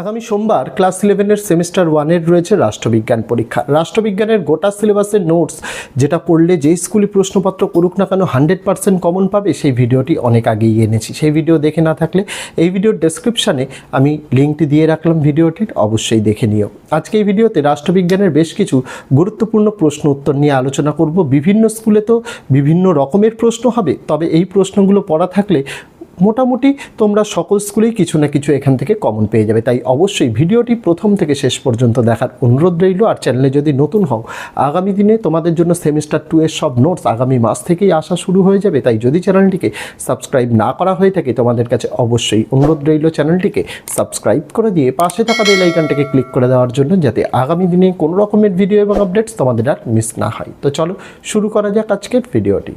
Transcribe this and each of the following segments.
আগামী সোমবার ক্লাস ইলেভেনের সেমিস্টার ওয়ানের রয়েছে রাষ্ট্রবিজ্ঞান পরীক্ষা। রাষ্ট্রবিজ্ঞানের গোটা সিলেবাসের নোটস, যেটা পড়লে যেই স্কুলে প্রশ্নপত্র করুক না কেন হান্ড্রেড পার্সেন্ট কমন পাবে, সেই ভিডিওটি অনেক আগেই এনেছি। সেই ভিডিও দেখে না থাকলে এই ভিডিওর ডেসক্রিপশানে আমি লিঙ্কটি দিয়ে রাখলাম ভিডিওটির, অবশ্যই দেখে নিও। আজকে এই ভিডিওতে রাষ্ট্রবিজ্ঞানের বেশ কিছু গুরুত্বপূর্ণ প্রশ্ন উত্তর নিয়ে আলোচনা করব। বিভিন্ন স্কুলে তো বিভিন্ন রকমের প্রশ্ন হবে, তবে এই প্রশ্নগুলো পড়া থাকলে মোটামুটি তোমরা সকল স্কুলেই কিছু না কিছু এখান থেকে কমন পেয়ে যাবে। তাই অবশ্যই ভিডিওটি প্রথম থেকে শেষ পর্যন্ত দেখার অনুরোধ রইল। আর চ্যানেলে যদি নতুন হও, আগামী দিনে তোমাদের জন্য সেমিস্টার টু এর সব নোটস আগামী মাস থেকেই আসা শুরু হয়ে যাবে। তাই যদি চ্যানেলটিকে সাবস্ক্রাইব না করা হয়ে থাকে, তোমাদের কাছে অবশ্যই অনুরোধ রইল চ্যানেলটিকে সাবস্ক্রাইব করে দিয়ে পাশে থাকা বেল আইকনটাকে ক্লিক করে দেওয়ার জন্য, যাতে আগামী দিনে কোনো রকমের ভিডিও এবং আপডেটস তোমাদের আর মিস না হয়। তো চলো, শুরু করা যাক আজকের ভিডিওটি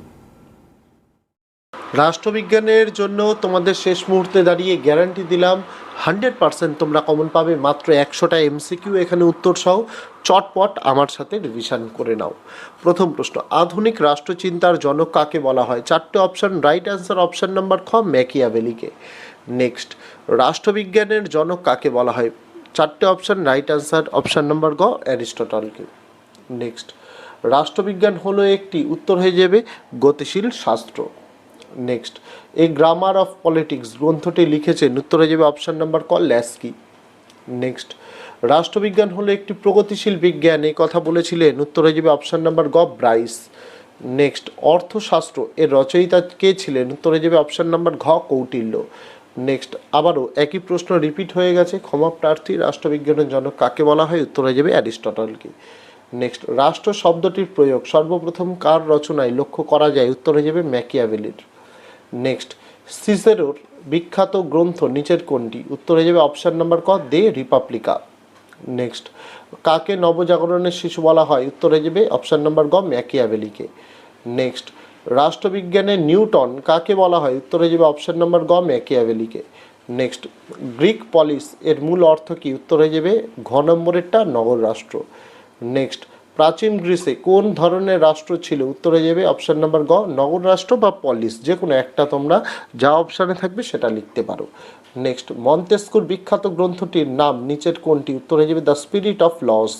রাষ্ট্রবিজ্ঞানের জন্য তোমাদের শেষ মুহূর্তে দাঁড়িয়ে গ্যারান্টি দিলাম। হান্ড্রেড পার্সেন্ট তোমরা কমন পাবে। মাত্র একশোটা এমসিকিউ এখানে উত্তর সহ। চটপট আমার সাথে রিভিশন করে নাও। প্রথম প্রশ্ন, আধুনিক রাষ্ট্রচিন্তার জনক কাকে বলা হয়? চারটে option right answer option number খ ম্যাকিয়াভেলিকে নেক্সট রাষ্ট্রবিজ্ঞানের জনক কাকে বলা হয়? চারটে option right answer option number গ, অ্যারিস্টটলকে। নেক্সট রাষ্ট্রবিজ্ঞান হলো একটি উত্তর হয়ে যাবে, গতিশীল শাস্ত্র। Next. A grammar of politics গ্রন্থটি লিখেছেন উত্তরে যাবে অপশান নাম্বার ক, ল্যাস্কি। নেক্সট। রাষ্ট্রবিজ্ঞান হলো একটি প্রগতিশীল বিজ্ঞান, এই কথা বলেছিলেন উত্তরে যাবে অপশান নাম্বার গ, ব্রাইস। নেক্সট। অর্থশাস্ত্র এর রচয়িতা কে ছিলেন? উত্তরে যাবে অপশন নাম্বার ঘ, কৌটিল্য। নেক্সট। আবারও একই প্রশ্ন রিপিট হয়ে গেছে, ক্ষমা প্রার্থী, রাষ্ট্রবিজ্ঞানের জনক কাকে বলা হয়? উত্তরে যাবে অ্যারিস্টটলকে। নেক্সট। রাষ্ট্র শব্দটির প্রয়োগ, সর্বপ্রথম কার রচনায় লক্ষ্য করা যায়? উত্তরে যাবে ম্যাকিয়াভেলির। নেক্সট। সিসেরোর বিখ্যাত গ্রন্থ নিচের কোনটি? উত্তরে যাবে অপশান নাম্বার ক দে রিপাবলিকা। নেক্সট। কাকে নবজাগরণের শিশু বলা হয়? উত্তরে যাবে অপশান নাম্বার গ ম্যাকিয়াভেলিকে নেক্সট। রাষ্ট্রবিজ্ঞানে নিউটন কাকে বলা হয়? উত্তরে যাবে অপশান নাম্বার গ ম্যাকিয়াভেলিকে নেক্সট। গ্রিক পলিস এর মূল অর্থ কি? উত্তরে যাবে ঘ নম্বরেরটা নগর রাষ্ট্র। নেক্সট। প্রাচীন গ্রিসে কোন ধরনের রাষ্ট্র ছিল? উত্তরে যাবে অপশান নাম্বার গ, নগর রাষ্ট্র বা পলিস যে কোনো একটা তোমরা যা অপশানে থাকবে সেটা লিখতে পারো। নেক্সট মন্তেস্কুর বিখ্যাত গ্রন্থটির নাম নিচের কোনটি? উত্তরে যাবে the spirit of laws.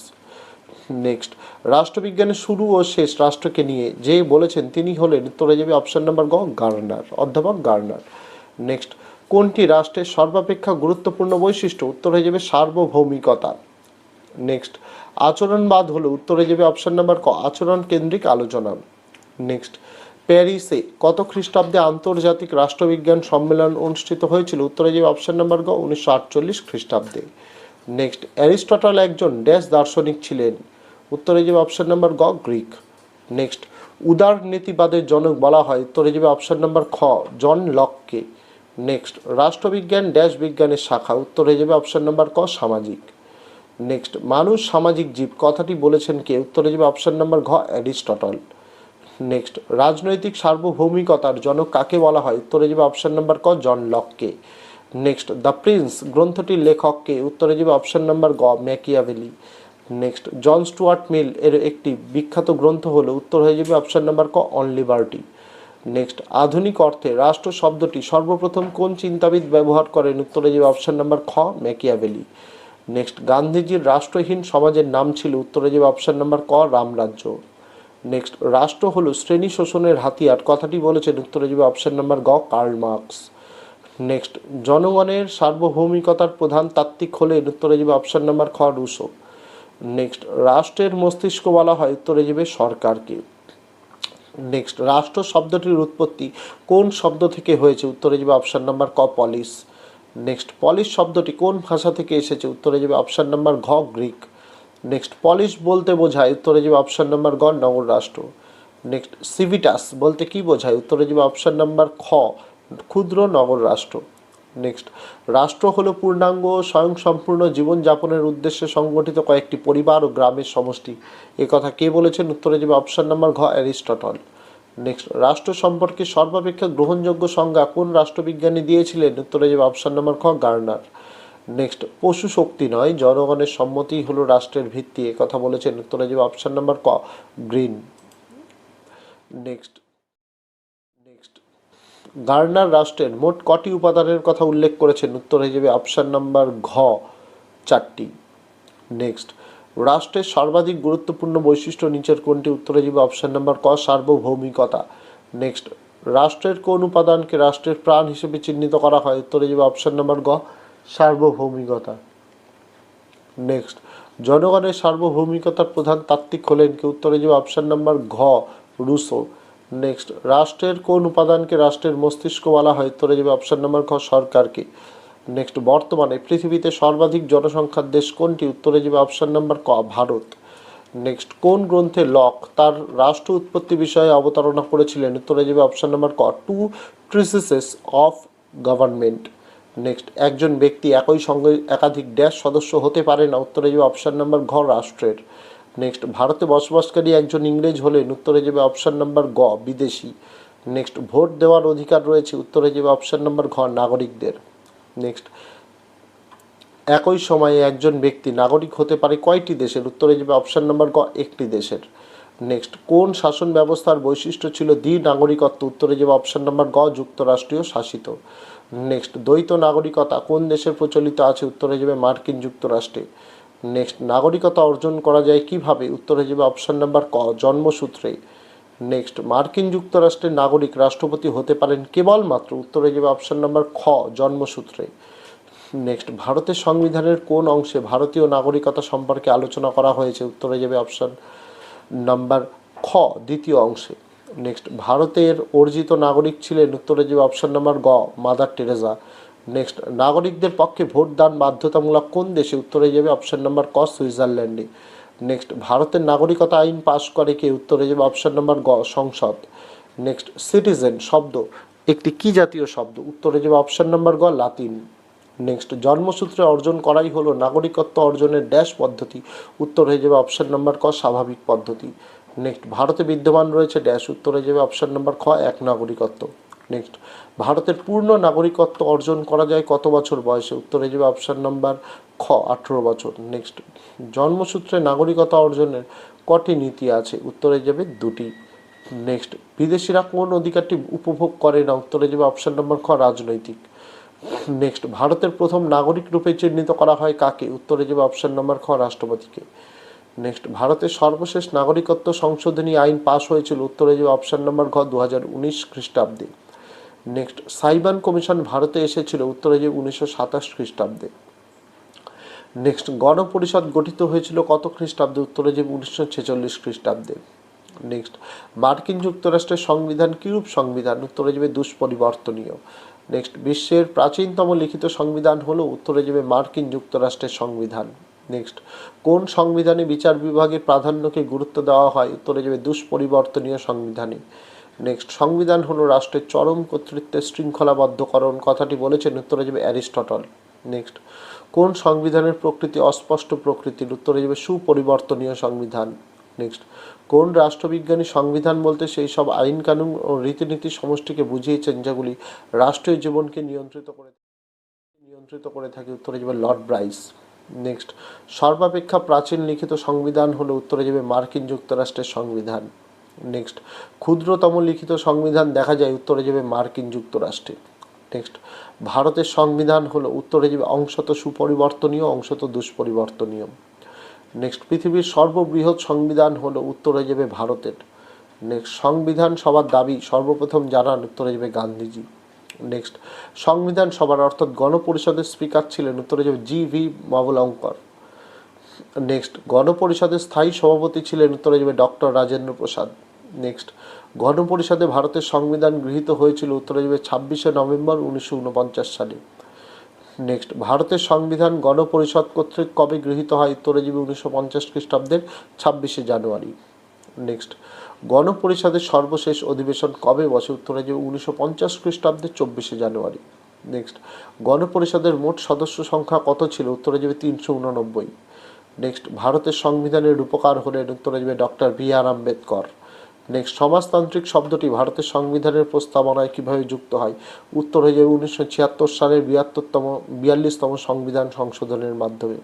Next রাষ্ট্রবিজ্ঞানের শুরু ও শেষ রাষ্ট্রকে নিয়ে যে বলেছেন তিনি হলেন, উত্তরে যাবে অপশান নাম্বার গ, গার্নার, অধ্যাপক গার্নার। নেক্সট কোনটি রাষ্ট্রের সর্বাপেক্ষা গুরুত্বপূর্ণ বৈশিষ্ট্য? উত্তর হয়ে যাবে সার্বভৌমিকতা। নেক্সট আচরণবাদ হলো উত্তরে যাবে অপশন নাম্বার ক, আচরণ কেন্দ্রিক আলোচনা। নেক্সট প্যারিসে কত খ্রিস্টাব্দে আন্তর্জাতিক রাষ্ট্রবিজ্ঞান সম্মেলন অনুষ্ঠিত হয়েছিল? উত্তরে যাবে অপশন নাম্বার গ, উনিশশো আটচল্লিশ খ্রিস্টাব্দে। নেক্সট অ্যারিস্টটল একজন ড্যাশ দার্শনিক ছিলেন। উত্তরে যাবে অপশন নাম্বার গ, গ্রিক। নেক্সট উদারনীতিবাদের জনক বলা হয়। উত্তরে যাবে অপশন নাম্বার খ, জন লককে। নেক্সট রাষ্ট্রবিজ্ঞান ড্যাশ বিজ্ঞানের শাখা। উত্তরে যাবে অপশন নাম্বার ক, সামাজিক। নেক্সট মানুষ সামাজিক জীব। কথাটি বলেছেন কে? উত্তরে যাবে অপশন নাম্বার ঘ, অ্যারিস্টটল। নেক্সট রাজনৈতিক সার্বভৌমিকতার জনক কাকে বলা হয়? উত্তরে যাবে অপশন নাম্বার ক, জন লককে। নেক্সট দ্য প্রিন্স গ্রন্থটির লেখককে উত্তরে যাবে অপশন নাম্বার গ Machiavelli. Next John Stuart Mill এর একটি বিখ্যাত গ্রন্থ হলো, উত্তর হয়ে যাবে অপশন নাম্বার ক, অন লিবার্টি। নেক্সট আধুনিক অর্থে রাষ্ট্র শব্দটি সর্বপ্রথম কোন চিন্তাবিদ ব্যবহার করেন? উত্তরে যাবে অপশন নাম্বার খ, ম্যাকিয়াভেলি। নেক্সট গান্ধীজির রাষ্ট্রহীন সমাজের নাম ছিল উত্তরে যাবে অপশন নাম্বার ক রামরাজ্য নেক্সট রাষ্ট্র হলো শ্রেণি শোষণের হাতিয়ার কথাটি বলেছেন উত্তরে যাবে অপশন নাম্বার গ কার্ল মার্কস নেক্সট জনগণের সার্বভৌমিকতার প্রধান তাত্ত্বিক হলেন উত্তরে যাবে অপশন নাম্বার খ রুশো নেক্সট রাষ্ট্রের মস্তিষ্ক বলা হয় উত্তরে যাবে সরকারকে নেক্সট রাষ্ট্র শব্দটির উৎপত্তি কোন শব্দ থেকে হয়েছে উত্তরে যাবে অপশন নাম্বার ক পলিশ নেক্সট পলিশ শব্দটি কোন ভাষা থেকে এসেছে? উত্তরে যাবে অপশন নাম্বার ঘ গ্রিক নেক্সট পলিশ বলতে বোঝায়, উত্তরে যাবে অপশন নাম্বার গ নগর রাষ্ট্র. নেক্সট সিভিটাস বলতে কি বোঝায়? উত্তরে যাবে অপশন নাম্বার খ, ক্ষুদ্র নগর রাষ্ট্র. নেক্সট রাষ্ট্র হলো পূর্ণাঙ্গ, স্বয়ংসম্পূর্ণ জীবনযাপনের উদ্দেশ্যে সংগঠিত কয়েকটি পরিবার ও গ্রামের সমষ্টি। কথা কে বলেছেন? উত্তরে যাবে অপশন নাম্বার ঘ, অ্যারিস্টটল। নেক্সট রাষ্ট্র সম্পর্কে সর্বাপেক্ষা গ্রহণযোগ্য সংজ্ঞা কোন রাষ্ট্রবিজ্ঞানী দিয়েছিলেন? উত্তরে যাবে অপশন নাম্বার খ গার্নার নেক্সট পশু শক্তি নয়, জনগণের সম্মতি হলো রাষ্ট্রের ভিত্তি কথা বলেছেন। উত্তরে যাবে অপশন নাম্বার ক গ্রিন নেক্সট নেক্সট গার্নার রাষ্ট্রের মোট কটি উপাদানের কথা উল্লেখ করেছেন? উত্তর হয়ে যাবে অপশন নাম্বার ঘ, চারটি। নেক্সট রাষ্ট্রের সর্বাধিক গুরুত্বপূর্ণ বৈশিষ্ট্য নিচের কোনটি? উত্তরে যাবে অপশন নাম্বার ক, সার্বভৌমিকতা। নেক্সট, রাষ্ট্রের কোন উপাদানকে রাষ্ট্রের প্রাণ হিসেবে চিহ্নিত করা হয়? উত্তরে যাবে অপশন নাম্বার গ, সার্বভৌমিকতা। নেক্সট, জনগণের সার্বভৌমিকতার প্রধান তাত্ত্বিক হলেন কি? উত্তরে যাবে অপশান নাম্বার ঘ রুসো নেক্সট, রাষ্ট্রের কোন উপাদানকে রাষ্ট্রের মস্তিষ্ক বলা হয়? উত্তরে যাবে অপশন নাম্বার খ, সরকারকে। নেক্সট বর্তমানে পৃথিবীতে সর্বাধিক জনসংখ্যার দেশ কোনটি? উত্তরে যাবে অপশান নাম্বার ক, ভারত। নেক্সট কোন গ্রন্থে লক তার রাষ্ট্র উৎপত্তি বিষয়ে অবতারণা করেছিলেন? উত্তরে যাবে অপশান নাম্বার ক two treatises of government next একজন ব্যক্তি একই সঙ্গে একাধিক ড্যাশ সদস্য হতে পারে না? উত্তরে যাবে অপশান নাম্বার ঘ, রাষ্ট্রের। নেক্সট ভারতে বসবাসকারী একজন ইংরেজ হলেন? উত্তরে যাবে অপশান নাম্বার গ, বিদেশি। নেক্সট ভোট দেওয়ার অধিকার রয়েছে? উত্তরে যাবে অপশান নাম্বার ঘ, নাগরিকদের। নেক্সট একই সময়ে একজন ব্যক্তি নাগরিক হতে পারে কয়টি দেশের? উত্তরে যাবে অপশান নাম্বার গ, একটি দেশের। নেক্সট কোন শাসন ব্যবস্থার বৈশিষ্ট্য ছিল দ্বি নাগরিকত্ব? উত্তরে যাবে অপশান নাম্বার গ, যুক্তরাষ্ট্রীয় শাসিত। নেক্সট দ্বৈত নাগরিকতা কোন দেশে প্রচলিত আছে? উত্তরে যাবে মার্কিন যুক্তরাষ্ট্রে। নেক্সট নাগরিকতা অর্জন করা যায় কীভাবে? উত্তরে যাবে অপশান নাম্বার ক, জন্মসূত্রে। নেক্সট মার্কিন যুক্তরাষ্ট্রের নাগরিক রাষ্ট্রপতি হতে পারেন কেবলমাত্র উত্তরে যাবে অপশান নাম্বার খ, জন্মসূত্রে। নেক্সট ভারতের সংবিধানের কোন অংশে ভারতীয় নাগরিকতা সম্পর্কে আলোচনা করা হয়েছে? উত্তরে যাবে অপশান নাম্বার খ, দ্বিতীয় অংশে। নেক্সট ভারতের অর্জিত নাগরিক ছিলেন? উত্তরে যাবে অপশান নাম্বার গ, মাদার টেরেজা নেক্সট নাগরিকদের পক্ষে ভোটদান বাধ্যতামূলক কোন দেশে? উত্তরে যাবে অপশান নাম্বার ক, সুইজারল্যান্ডে। নেক্সট ভারতের নাগরিকতা আইন পাশ করে কে? উত্তরে যাবে অপশন নাম্বার গ, সংসদ। নেক্সট সিটিজেন শব্দ। একটি কি জাতীয় শব্দ? উত্তরে যাবে অপশন নাম্বার গ, লাতিন। নেক্সট জন্মসূত্রে অর্জন করাই হলো নাগরিকত্ব অর্জনের ড্যাশ পদ্ধতি। উত্তর হয়ে যাবে অপশন নাম্বার ক, স্বাভাবিক পদ্ধতি। নেক্সট ভারতে বিদ্যমান রয়েছে ড্যাশ উত্তর হয়ে যাবে অপশন নাম্বার খ, এক নাগরিকত্ব। নেক্সট ভারতের পূর্ণ নাগরিকত্ব অর্জন করা যায় কত বছর বয়সে? উত্তরে যাবে অপশান নাম্বার খ, আঠেরো বছর। নেক্সট জন্মসূত্রে নাগরিকতা অর্জনের কটি নীতি আছে? উত্তরে যাবে দুটি। নেক্সট বিদেশিরা কোন অধিকারটি উপভোগ করে না? উত্তরে যাবে অপশান নম্বর খ, রাজনৈতিক। নেক্সট ভারতের প্রথম নাগরিক রূপে চিহ্নিত করা হয় কাকে? উত্তরে যাবে অপশান নম্বর খ, রাষ্ট্রপতিকে। নেক্সট ভারতের সর্বশেষ নাগরিকত্ব সংশোধনী আইন পাশ হয়েছিল? উত্তরে যাবে অপশান নম্বর ঘ দু হাজার উনিশ খ্রিস্টাব্দে। নেক্সট সাইবান কমিশন ভারতে এসেছিল উত্তরে যাবে উনিশশো সাতাশ খ্রিস্টাব্দে। নেক্সট, গণপরিষদ গঠিত হয়েছিল কত খ্রিস্টাব্দে? উত্তরে যাবে উনিশশো ছেচল্লিশ খ্রিস্টাব্দে। নেক্সট, মার্কিন যুক্তরাষ্ট্রের সংবিধান কিরূপ সংবিধান? উত্তরে যাবে দুষ্পরিবর্তনীয়। নেক্সট, বিশ্বের প্রাচীনতম লিখিত সংবিধান হলো, উত্তরে যাবে মার্কিন যুক্তরাষ্ট্রের সংবিধান। নেক্সট, কোন সংবিধানে বিচার বিভাগের প্রাধান্যকে গুরুত্ব দেওয়া হয়? উত্তরে যাবে দুষ্পরিবর্তনীয় সংবিধানে। নেক্সট সংবিধান হলো রাষ্ট্রের চরম কর্তৃত্বের শৃঙ্খলাবদ্ধকরণ, কথাটি বলেছেন উত্তরে যাবে অ্যারিস্টটল। নেক্সট কোন সংবিধানের প্রকৃতি অস্পষ্ট প্রকৃতির? উত্তরে যাবে সুপরিবর্তনীয় সংবিধান। নেক্সট কোন রাষ্ট্রবিজ্ঞানী সংবিধান বলতে সেই সব আইন কানুন ও রীতিনীতি সমষ্টিকে বুঝিয়েছেন যেগুলি রাষ্ট্রীয় জীবনকে নিয়ন্ত্রিত করে নিয়ন্ত্রিত করে থাকে উত্তরে যাবে লর্ড ব্রাইস? নেক্সট সর্বাপেক্ষা প্রাচীন লিখিত সংবিধান হলো উত্তরে যাবে মার্কিন যুক্তরাষ্ট্রের সংবিধান। নেক্সট ক্ষুদ্রতম লিখিত সংবিধান দেখা যায় উত্তরে যাবে মার্কিন যুক্তরাষ্ট্রে। নেক্সট ভারতের সংবিধান হলো উত্তরে যাবে অংশত সুপরিবর্তনীয়, অংশত দুষ্পরিবর্তনীয়। নেক্সট পৃথিবীর সর্ববৃহৎ সংবিধান হলো উত্তরে যাবে ভারতের। নেক্সট সংবিধান সবার দাবি সর্বপ্রথম জানান উত্তরে যাবে গান্ধীজি। নেক্সট সংবিধান সভার অর্থাৎ গণপরিষদের স্পিকার ছিলেন উত্তরে যাবে জি ভি মাবলঙ্কর নেক্সট গণপরিষদের স্থায়ী সভাপতি ছিলেন উত্তরে যাবে ডক্টর রাজেন্দ্র প্রসাদ নেক্সট গণপরিষদে ভারতের সংবিধান গৃহীত হয়েছিল উত্তরে যাবে ছাব্বিশে নভেম্বর উনিশশো উনপঞ্চাশ সালে। নেক্সট ভারতের সংবিধান গণপরিষদ কর্তৃক কবে গৃহীত হয় উত্তরে যাবে উনিশশো পঞ্চাশ খ্রিস্টাব্দের ছাব্বিশে জানুয়ারি? নেক্সট গণপরিষদের সর্বশেষ অধিবেশন কবে বসে উত্তরে যাবে উনিশশো পঞ্চাশ খ্রিস্টাব্দের চব্বিশে জানুয়ারি? নেক্সট গণপরিষদের মোট সদস্য সংখ্যা কত ছিল উত্তরে যাবে তিনশো উননব্বই? নেক্সট ভারতের সংবিধানের রূপকার হলেন উত্তরে যাবে doctor B R Ambedkar. Next সমাজতান্ত্রিক শব্দটি ভারতের সংবিধানের প্রস্তাবনায় কীভাবে যুক্ত হয়? উত্তর হয়ে যাবে উনিশশো ছিয়াত্তর সালের বিয়াত্তরতম, বিয়াল্লিশতম সংবিধান সংশোধনের মাধ্যমে।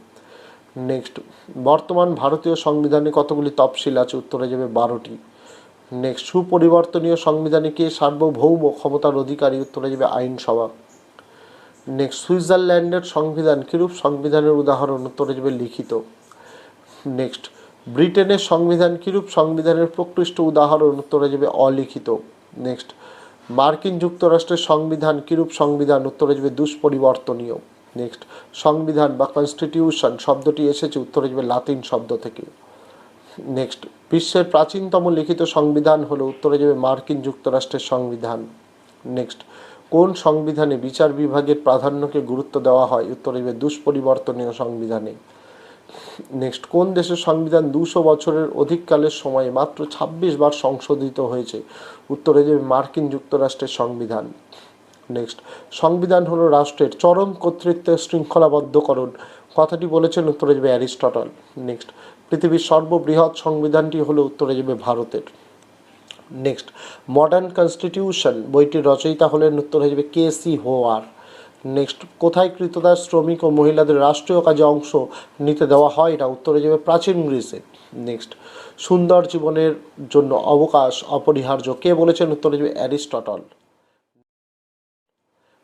নেক্সট বর্তমান ভারতীয় সংবিধানে কতগুলি তফসিল আছে? উত্তরে যাবে বারোটি। নেক্সট সুপরিবর্তনীয় সংবিধানে কে সার্বভৌম ক্ষমতার অধিকারী? উত্তরে যাবে আইনসভা। নেক্সট সুইজারল্যান্ডের সংবিধান কিরূপ সংবিধানের উদাহরণ? উত্তরে যাবে লিখিত। নেক্সট ব্রিটেনের সংবিধান কিরূপ? সংবিধানের প্রকৃষ্ট উদাহরণ উত্তরে যাবে অলিখিত। নেক্সট। মার্কিন যুক্তরাষ্ট্রের সংবিধান কিরূপ? সংবিধান উত্তরে যাবে দুষ্পরিবর্তনীয়। নেক্সট। সংবিধান বা কনস্টিটিউশন শব্দটি এসেছে, উত্তরে যাবে লাতিন শব্দ থেকে। নেক্সট। বিশ্বের প্রাচীনতম লিখিত সংবিধান হলো, উত্তরে যাবে মার্কিন যুক্তরাষ্ট্রের সংবিধান। নেক্সট। কোন সংবিধানে বিচার বিভাগের প্রাধান্যকে গুরুত্ব দেওয়া হয়? উত্তরে যাবে দুষ্পরিবর্তনীয় সংবিধানে। নেক্সট কোন দেশের সংবিধান দুশো বছরের অধিককালের সময়ে মাত্র ছাব্বিশ বার সংশোধিত হয়েছে? উত্তরে যাবে মার্কিন যুক্তরাষ্ট্রের সংবিধান। নেক্সট সংবিধান হলো রাষ্ট্রের চরম কর্তৃত্বের শৃঙ্খলাবদ্ধকরণ। কথাটি বলেছেন উত্তরে যাবে অ্যারিস্টটল। নেক্সট পৃথিবীর সর্ববৃহৎ সংবিধানটি হলো উত্তরে যাবে ভারতের। নেক্সট মডার্ন কনস্টিটিউশন বইটির রচয়িতা হলেন উত্তর যাবে কে সি হোয়ার। নেক্সট কোথায় কৃতদাস শ্রমিক ও মহিলাদের রাষ্ট্রীয় কাজে অংশ নিতে দেওয়া হয় না উত্তরে যাবে প্রাচীন গ্রিসে। নেক্সট সুন্দর জীবনের জন্য অবকাশ অপরিহার্য। কে বলেছেন? উত্তরে যাবে অ্যারিস্টটল।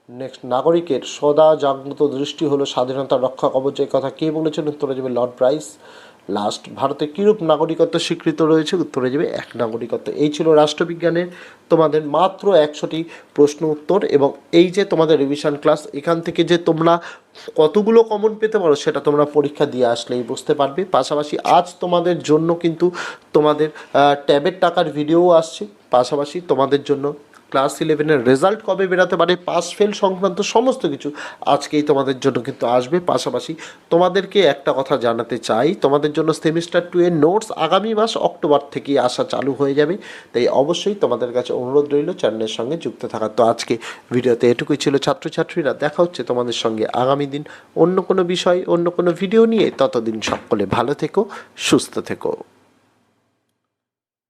নেক্সট নাগরিকের সদা জাগ্রত দৃষ্টি হলো স্বাধীনতা রক্ষা কবচ। কথা কে বলেছেন? উত্তরে যাবে লর্ড ব্রাইস লাস্ট ভারতে কীরূপ নাগরিকত্ব স্বীকৃত রয়েছে? উত্তরে যাবে, এক নাগরিকত্ব। এই ছিল রাষ্ট্রবিজ্ঞানের তোমাদের মাত্র একশোটি প্রশ্ন উত্তর এবং এই যে তোমাদের রিভিশন ক্লাস এখান থেকে যে তোমরা কতগুলো কমন পেতে পারো সেটা তোমরা পরীক্ষা দিয়ে আসলেই বুঝতে পারবে। পাশাপাশি আজ তোমাদের জন্য কিন্তু তোমাদের ট্যাবের টাকার ভিডিও আসছে। পাশাপাশি তোমাদের জন্য ক্লাস ইলেভেনের রেজাল্ট কবে বেরাতে পারে, পাস ফেল সংক্রান্ত সমস্ত কিছু আজকেই তোমাদের জন্য কিন্তু আসবে। পাশাপাশি তোমাদেরকে একটা কথা জানাতে চাই, তোমাদের জন্য সেমিস্টার টু এর নোটস আগামী মাস অক্টোবর থেকেই আসা চালু হয়ে যাবে। তাই অবশ্যই তোমাদের কাছে অনুরোধ রইল চ্যানেলের সঙ্গে যুক্ত থাকার তো আজকে ভিডিওতে এটুকুই ছিল ছাত্রছাত্রীরা, দেখা হচ্ছে তোমাদের সঙ্গে আগামী দিন অন্য কোনো বিষয়, অন্য কোনো ভিডিও নিয়ে। ততদিন সকলে ভালো থেকো, সুস্থ থেকো।